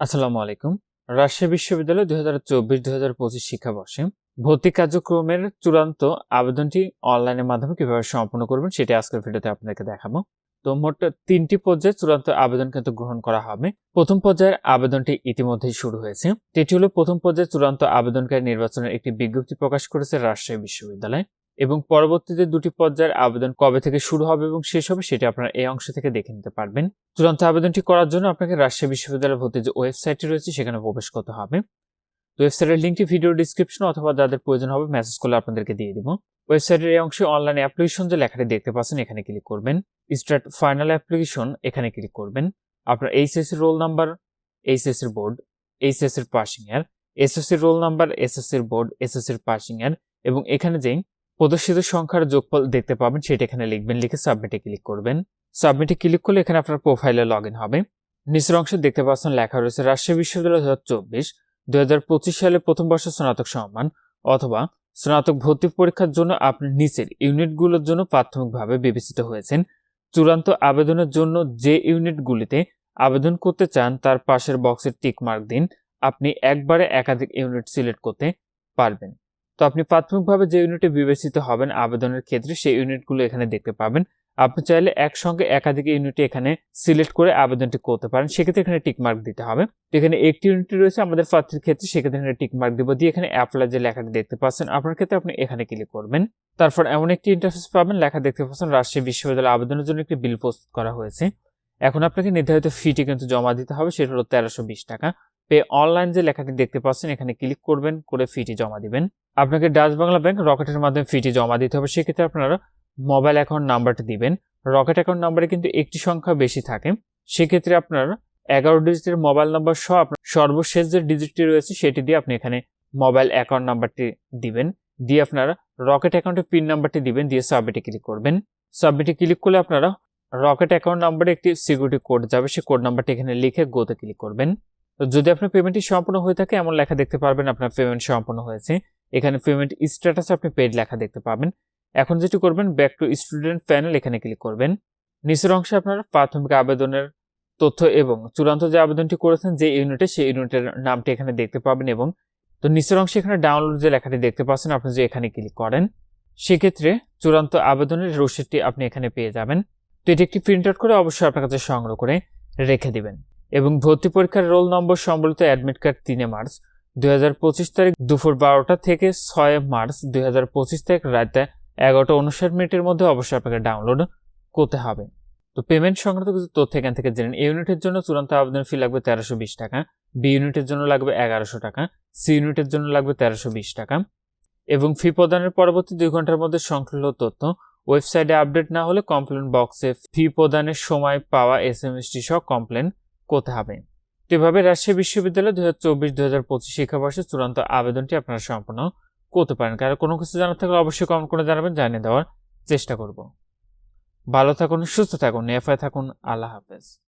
আসসালামু আলাইকুম। রাজশাহী বিশ্ববিদ্যালয় দুই হাজার চব্বিশ দুই হাজার পঁচিশ শিক্ষাবর্ষে ভর্তি কার্যক্রমের চূড়ান্ত আবেদনটি অনলাইনের মাধ্যমে কীভাবে সম্পন্ন করবেন সেটি আজকের ভিডিওতে আপনাদেরকে দেখাবো। তো মোট তিনটি পর্যায়ে চূড়ান্ত আবেদন কিন্তু গ্রহণ করা হবে। প্রথম পর্যায়ের আবেদনটি ইতিমধ্যেই শুরু হয়েছে। এটি হলো প্রথম পর্যায়ে চূড়ান্ত আবেদনকারী নির্বাচনের একটি বিজ্ঞপ্তি প্রকাশ করেছে রাজশাহী বিশ্ববিদ্যালয়। এবং পরবর্তীতে দুটি পর্যায়ের আবেদন কবে থেকে শুরু হবে এবং শেষ হবে সেটা আপনারা এই অংশ থেকে দেখে নিতে পারবেন। চূড়ান্ত আবেদনটি করার জন্য আপনাকে রাজশাহী বিশ্ববিদ্যালয় ভর্তির যে ওয়েবসাইটটি রয়েছে সেখানে প্রবেশ করতে হবে। ওয়েবসাইটের লিঙ্কটি ভিডিও ডিসক্রিপশন অথবা যাদের প্রয়োজন হবে মেসেজ করলে আপনাদেরকে দিয়ে দিব। ওয়েবসাইটের এই অংশে অনলাইন অ্যাপ্লিকেশন যে লেখাটি দেখতে পাচ্ছেন এখানে ক্লিক করবেন। স্টার্ট ফাইনাল অ্যাপ্লিকেশন এখানে ক্লিক করবেন। আপনার HSC roll number HSC board HSC passing year SSC roll number SSC board SSC passing year এবং এখানে যেই প্রদর্শিত সংখ্যার যোগফল দেখতে পাবেন, সেটা এখানে লিখবেন, লিখে সাবমিটে ক্লিক করবেন। সাবমিটে ক্লিক করলে এখানে আপনার প্রোফাইলে লগ ইন হবে। নিচের অংশে দেখতে পাচ্ছেন লেখা রয়েছে রাজশাহী বিশ্ববিদ্যালয় দু হাজার চব্বিশ, দুই হাজার পঁচিশ সালে প্রথম বর্ষ স্নাতক সম্মান অথবা স্নাতক ভর্তি পরীক্ষার জন্য আপনি নিচের ইউনিটগুলোর জন্য প্রাথমিকভাবে বিবেচিত হয়েছেন। চূড়ান্ত আবেদনের জন্য যে ইউনিটগুলিতে আবেদন করতে চান, তার পাশের বক্সের টিক মার্ক দিন। আপনি একবারে একাধিক ইউনিট সিলেক্ট করতে পারবেন। তো আপনি প্রাথমিকভাবে যে ইউনিটে বিবেচিত হবেন আবেদনের ক্ষেত্রে, সেই ইউনিটগুলো এখানে দেখতে পাবেন। আপনি চাইলে একসঙ্গে একাধিক ইউনিটে এখানে সিলেক্ট করে আবেদনটি করতে পারেন। সেক্ষেত্রে এখানে টিকমার্ক দিতে হবে। এখানে একটি ইউনিট রয়েছে আমাদের প্রার্থীর ক্ষেত্রে, সেক্ষেত্রে এখানে টিক মার্ক দিব দিয়ে এখানে অ্যাপ্লাই যে লেখাটি দেখতে পাচ্ছেন, আপনার ক্ষেত্রে আপনি এখানে ক্লিক করবেন। তারপর এমন একটি ইন্টারফেস পাবেন, লেখা দেখতে পাচ্ছেন, রাজশাহী বিশ্ববিদ্যালয় আবেদনের জন্য একটি বিল প্রস্তুত করা হয়েছে। এখন আপনাকে নির্ধারিত ফিটি কিন্তু জমা দিতে হবে, সেটা হলো তেরোশো টাকা। পে অনলাইন যে লেখাটি দেখতে পাচ্ছেন, এখানে ক্লিক করবেন, করে ফিটি জমা দিবেন। আপনাকে ডাচ বাংলা ব্যাংক রকেটের মাধ্যমে ফিটি জমা দিতে হবে। সেক্ষেত্রে আপনারা মোবাইল অ্যাকাউন্ট নাম্বারটি দিবেন। রকেট অ্যাকাউন্ট নাম্বারে কিন্তু একটি সংখ্যা বেশি থাকে। সেক্ষেত্রে আপনার এগারো ডিজিটের মোবাইল নাম্বার সহ আপনার সর্বশেষ যে ডিজিটটি রয়েছে, সেটি দিয়ে আপনি এখানে মোবাইল অ্যাকাউন্ট নাম্বারটি দিবেন। দিয়ে আপনারা রকেট অ্যাকাউন্টের পিন নাম্বারটি দিবেন। দিয়ে সাবমিটে ক্লিক করবেন। সাবমিটে ক্লিক করলে আপনারা রকেট অ্যাকাউন্ট নাম্বারে একটি সিকিউরিটি কোড যাবে। সেই কোড নাম্বারটি এখানে লিখে গোতে ক্লিক করবেন। যদি আপনার পেমেন্টটি সম্পূর্ণ হয়ে থাকে, এমন লেখা দেখতে পারবেন আপনার পেমেন্ট সম্পূর্ণ হয়েছে। এখানে পেমেন্ট স্ট্যাটাস আপনি পেড লেখা দেখতে পাবেন। এখন যেটি করবেন ব্যাক টু স্টুডেন্ট প্যানেল এখানে ক্লিক করবেন। নিচের অংশে আপনার প্রাথমিক আবেদনের তথ্য এবং চূড়ান্ত যে আবেদনটি করেছেন, যে ইউনিটে সেই ইউনিটের নামটি এখানে দেখতে পাবেন এবং তো নিচের অংশে এখানে ডাউনলোড যে লেখাটি দেখতে পাচ্ছেন, আপনি যে এখানে ক্লিক করেন, সেক্ষেত্রে চূড়ান্ত আবেদনের রসিদটি আপনি এখানে পেয়ে যাবেন। তো এটি একটি প্রিন্ট আউট করে অবশ্যই আপনার কাছে সংগ্রহ করে রেখে দিবেন। এবং ভর্তি পরীক্ষার রোল নম্বর সম্বলিত অ্যাডমিট কার্ড তিনে মার্চ দুই হাজার পঁচিশ তারিখ দুপুর বারোটা থেকে ছয় মার্চ দুই হাজার পঁচিশ তারিখ রাতে এগারোটা উনষাট মিনিটের মধ্যে অবশ্যই আপনাকে ডাউনলোড করতে হবে। তো পেমেন্ট সংক্রান্ত কিছু তথ্য এখান থেকে জেনে এ ইউনিটের জন্য চূড়ান্ত আবেদন ফি লাগবে তেরোশো বিশ টাকা, বি ইউনিটের জন্য লাগবে এগারোশো টাকা, সি ইউনিটের জন্য লাগবে তেরোশো বিশ টাকা এবং ফি প্রদানের পরবর্তী দুই ঘণ্টার মধ্যে সংশ্লিষ্ট তথ্য। ওয়েবসাইটে আপডেট না হলে কমপ্লেন বক্সে ফি প্রদানের সময় পাওয়া এস এম এসটি সহ কমপ্লেন করতে হবে। তো এভাবে রাজশাহী বিশ্ববিদ্যালয় দু হাজার চব্বিশ দু হাজার পঁচিশ শিক্ষাবর্ষে চূড়ান্ত আবেদনটি আপনারা সম্পন্ন করতে পারেন। কারণ কোনো কিছু জানার থাকলে অবশ্যই কমেন্ট করে জানাবেন, জানিয়ে দেওয়ার চেষ্টা করব। ভালো থাকুন, সুস্থ থাকুন এফআই থাকুন, আল্লাহ হাফেজ।